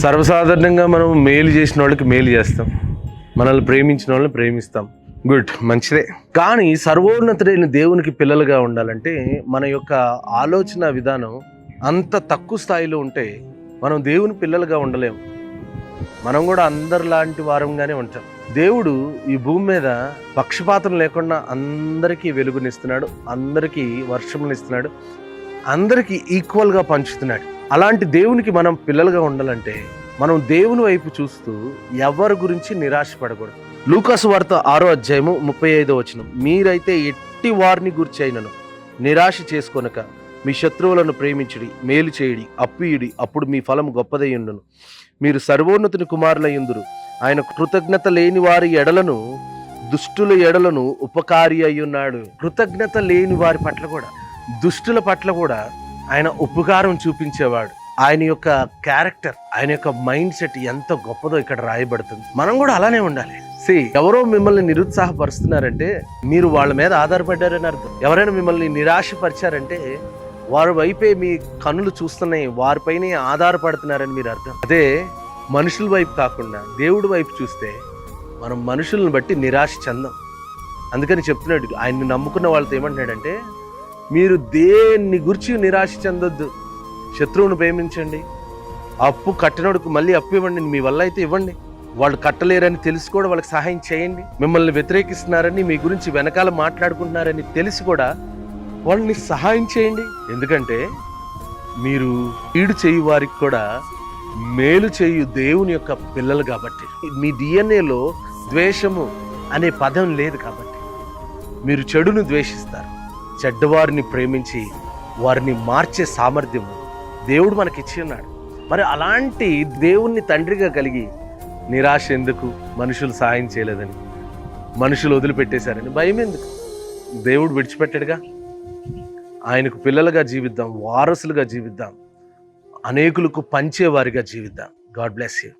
సర్వసాధారణంగా మనం మేలు చేసిన వాళ్ళకి మేలు చేస్తాం. మనల్ని ప్రేమించిన వాళ్ళని ప్రేమిస్తాం. గుడ్ మంచిదే. కానీ సర్వోన్నతుడైన దేవునికి పిల్లలుగా ఉండాలంటే మన యొక్క ఆలోచన విధానం అంత తక్కువ స్థాయిలో ఉంటే మనం దేవుని పిల్లలుగా ఉండలేము మనం కూడా అందరిలాంటి వారంగానే ఉంటాం. దేవుడు ఈ భూమి మీద పక్షపాతం లేకుండా అందరికీ వెలుగునిస్తున్నాడు అందరికీ వర్షమునిస్తున్నాడు అందరికీ ఈక్వల్గా పంచుతున్నాడు. అలాంటి దేవునికి మనం పిల్లలుగా ఉండాలంటే మనం దేవుని వైపు చూస్తూ ఎవరి గురించి నిరాశపడకూడదు. లూకాసు వార్త ఆరో అధ్యాయము ముప్పై ఐదో వచనం. మీరైతే ఎట్టి వారిని గురించి అయినను నిరాశ చేసుకొనక మీ శత్రువులను ప్రేమించుడి మేలు చేయుడి అప్పియుడి అప్పుడు మీ ఫలం గొప్పదై ఉండును మీరు సర్వోన్నతుని కుమారులయ్యుందురు. ఆయన కృతజ్ఞత లేని వారి ఎడలను దుష్టుల ఎడలను ఉపకారి అయ్యున్నాడు. కృతజ్ఞత లేని వారి పట్ల కూడా దుష్టుల పట్ల కూడా ఆయన ఉపకారం చూపించేవాడు. ఆయన యొక్క క్యారెక్టర్ ఆయన యొక్క మైండ్ సెట్ ఎంత గొప్పదో ఇక్కడ రాయబడుతుంది. మనం కూడా అలానే ఉండాలి. సి ఎవరో మిమ్మల్ని నిరుత్సాహపరుస్తున్నారంటే మీరు వాళ్ళ మీద ఆధారపడ్డారని అర్థం. ఎవరైనా మిమ్మల్ని నిరాశపరిచారంటే వారి వైపే మీ కన్నులు చూస్తున్నాయి వారిపైనే ఆధారపడుతున్నారని మీరు అర్థం. అదే మనుషుల వైపు కాకుండా దేవుడి వైపు చూస్తే మనం మనుషులను బట్టి నిరాశ చెందాం. అందుకని చెప్తున్నాడు ఆయన్ని నమ్ముకున్న వాళ్ళతో ఏమంటున్నాడంటే మీరు దేన్ని గురించి నిరాశ చెందొద్దు. శత్రువును ప్రేమించండి. అప్పు కట్టినోడుకు మళ్ళీ అప్పు ఇవ్వండి. మీ వల్ల అయితే ఇవ్వండి. వాళ్ళు కట్టలేరని తెలిసి కూడా వాళ్ళకి సహాయం చేయండి. మిమ్మల్ని వ్యతిరేకిస్తున్నారని మీ గురించి వెనకాల మాట్లాడుకుంటున్నారని తెలిసి కూడా వాళ్ళని సహాయం చేయండి. ఎందుకంటే మీరు కీడు చేయు వారికి కూడా మేలు చేయు దేవుని యొక్క పిల్లలు కాబట్టి. మీ డిఎన్ఏలో ద్వేషము అనే పదం లేదు కాబట్టి. మీరు చెడును ద్వేషిస్తారు. చెడ్డవారిని ప్రేమించి వారిని మార్చే సామర్థ్యం దేవుడు మనకి ఇచ్చి ఉన్నాడు. మరి అలాంటి దేవుణ్ణి తండ్రిగా కలిగి నిరాశ ఎందుకు? మనుషులు సాయం చేయలేదని మనుషులు వదిలిపెట్టేశారని భయం ఎందుకు? దేవుడు విడిచిపెట్టాడుగా. ఆయనకు పిల్లలుగా జీవిద్దాం వారసులుగా జీవిద్దాం అనేకులకు పంచేవారిగా జీవిద్దాం. God bless you.